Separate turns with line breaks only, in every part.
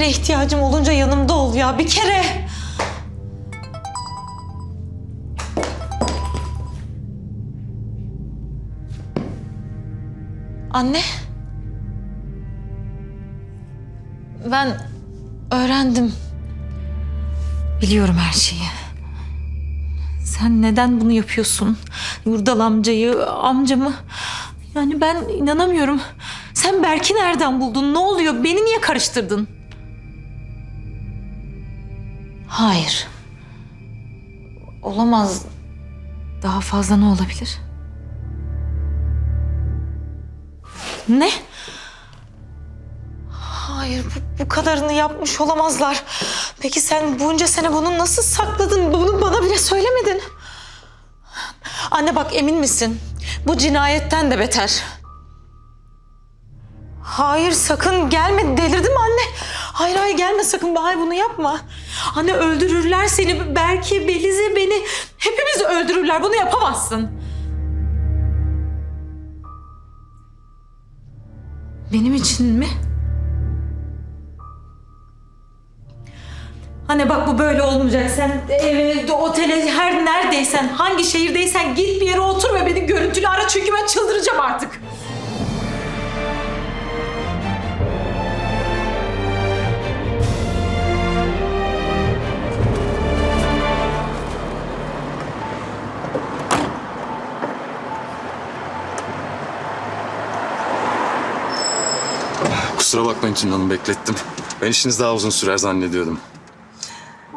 Kere ihtiyacım olunca yanımda ol ya. Bir kere. Anne. Ben öğrendim. Biliyorum her şeyi. Sen neden bunu yapıyorsun? Yurdal amcayı, amcamı. Yani ben inanamıyorum. Sen Berk'i nereden buldun? Ne oluyor? Beni niye karıştırdın? Hayır. Olamaz. Daha fazla ne olabilir? Ne? Hayır, bu, bu kadarını yapmış olamazlar. Peki sen bunca sene bunu nasıl sakladın? Bunu bana bile söylemedin. Anne bak emin misin? Bu cinayetten de beter. Hayır sakın gelme. Delirdim anne. Hayır hayır gelme sakın. Bahar bunu yapma. Anne öldürürler seni. Belki Belize beni. Hepimizi öldürürler. Bunu yapamazsın. Benim için mi? Anne bak bu böyle olmayacak. Sen eve, otele, her neredeysen, hangi şehirdeysen git bir yere otur ve beni görüntülü ara çünkü ben çıldıracağım artık.
Kusura bakmayın Tülin Hanım beklettim. Ben işiniz daha uzun sürer zannediyordum.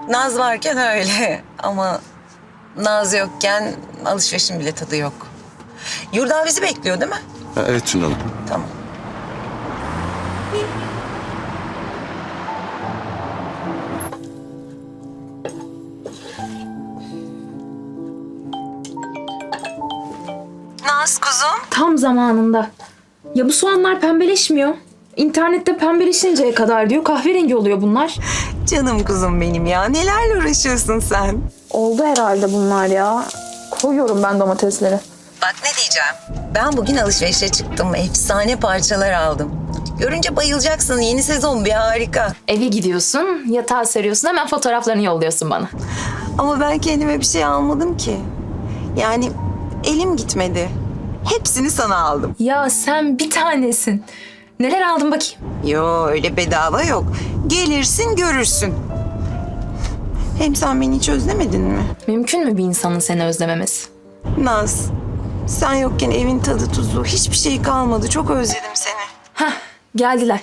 Naz varken öyle ama Naz yokken alışverişin bile tadı yok. Yurdan bizi bekliyor değil mi?
Ha, evet Tülin Hanım.
Tamam. Naz kuzum.
Tam zamanında. Ya bu soğanlar pembeleşmiyor. İnternette pembeleşinceye kadar diyor kahverengi oluyor bunlar.
Canım kuzum benim ya. Nelerle uğraşıyorsun sen?
Oldu herhalde bunlar ya. Koyuyorum ben domatesleri.
Bak ne diyeceğim. Ben bugün alışverişe çıktım. Efsane parçalar aldım. Görünce bayılacaksın. Yeni sezon bir harika.
Eve gidiyorsun, yatağa seriyorsun hemen fotoğraflarını yolluyorsun bana.
Ama ben kendime bir şey almadım ki. Yani elim gitmedi. Hepsini sana aldım.
Ya sen bir tanesin. Neler aldın bakayım?
Yo öyle bedava yok. Gelirsin görürsün. Hem sen beni hiç özlemedin mi?
Mümkün mü bir insanın seni özlememesi?
Naz, sen yokken evin tadı tuzu hiçbir şey kalmadı. Çok özledim seni.
Hah geldiler.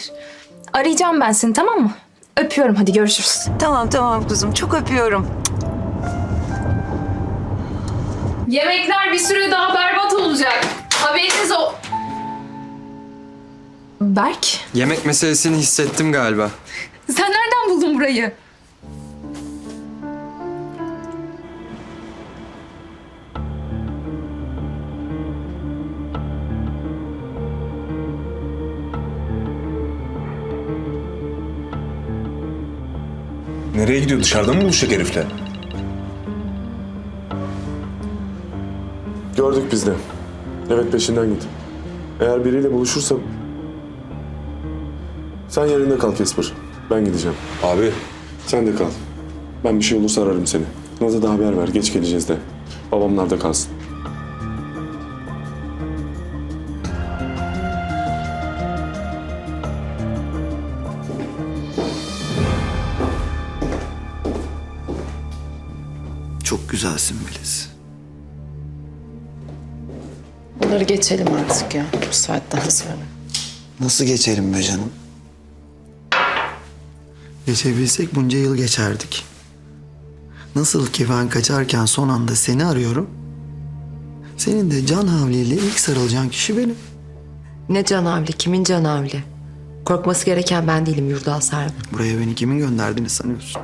Arayacağım ben seni tamam mı? Öpüyorum hadi görüşürüz.
Tamam tamam kuzum çok öpüyorum.
Yemekler bir süre daha berbat olacak. Haberiniz o. Berk,
Yemek meselesini hissettim galiba.
sen nereden buldun burayı?
Nereye gidiyor? Dışarıda mı buluşacak herifle?
Gördük biz de. Evet peşinden git. Eğer biriyle buluşursam... Sen yerinde kal Kesper. Ben gideceğim.
Abi
Sen de kal. Ben bir şey olursa ararım seni. Naz'a da haber ver. Geç geleceğiz de. Babamlar da kalsın.
Çok güzelsin Melis.
Bunları geçelim artık ya bu saatten sonra.
Nasıl geçelim be canım? Geçebilsek bunca yıl geçerdik. Nasıl ki ben kaçarken son anda seni arıyorum. Senin de can havliyle ilk sarılacağın kişi benim.
Ne canavli, kimin canavli? Korkması gereken ben değilim Yurdal Sargun.
Buraya beni kimin gönderdiğini sanıyorsun.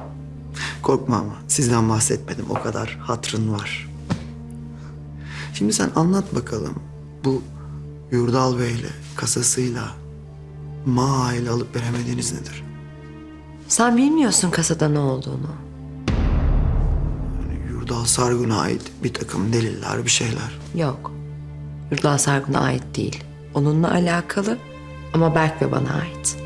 Korkma ama sizden bahsetmedim. O kadar hatrın var. Şimdi sen anlat bakalım. Bu Yurdal Bey'le, kasasıyla, Ma ile alıp veremediğiniz nedir?
Sen bilmiyorsun kasada ne olduğunu.
Yani Yurdal Sargun'a ait bir takım deliller, bir şeyler.
Yok. Yurdal Sargun'a ait değil. Onunla alakalı ama Berk ve bana ait.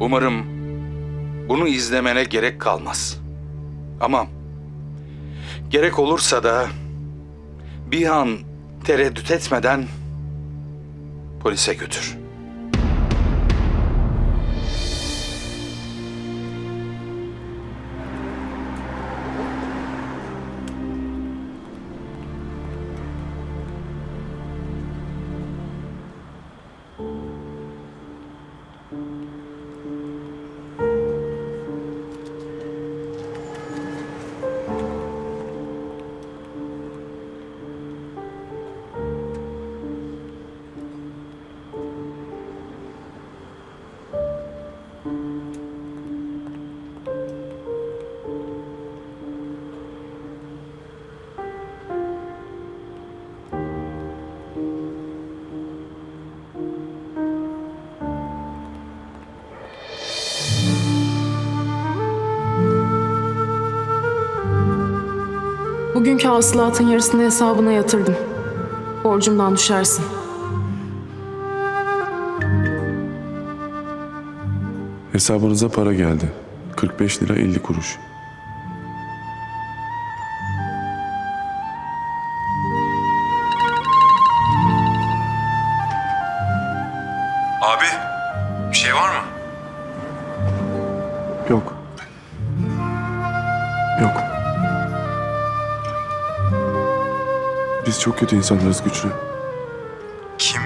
Umarım bunu izlemene gerek kalmaz. Ama gerek olursa da bir an tereddüt etmeden polise götür.
Bugünkü hasılatın yarısını hesabına yatırdım. Borcumdan düşersin.
Hesabınıza para geldi. 45 lira 50 kuruş.
Abi bir şey var mı?
Yok. Yok. Biz çok kötü insanlarız güçlü.
Kim?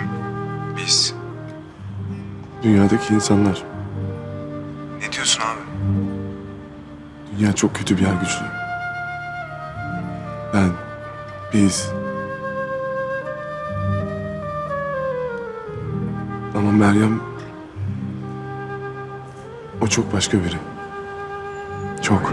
Biz.
Dünyadaki insanlar.
Ne diyorsun abi?
Dünya çok kötü bir yer güçlü. Ben, biz. Ama Meryem... O çok başka biri. Çok.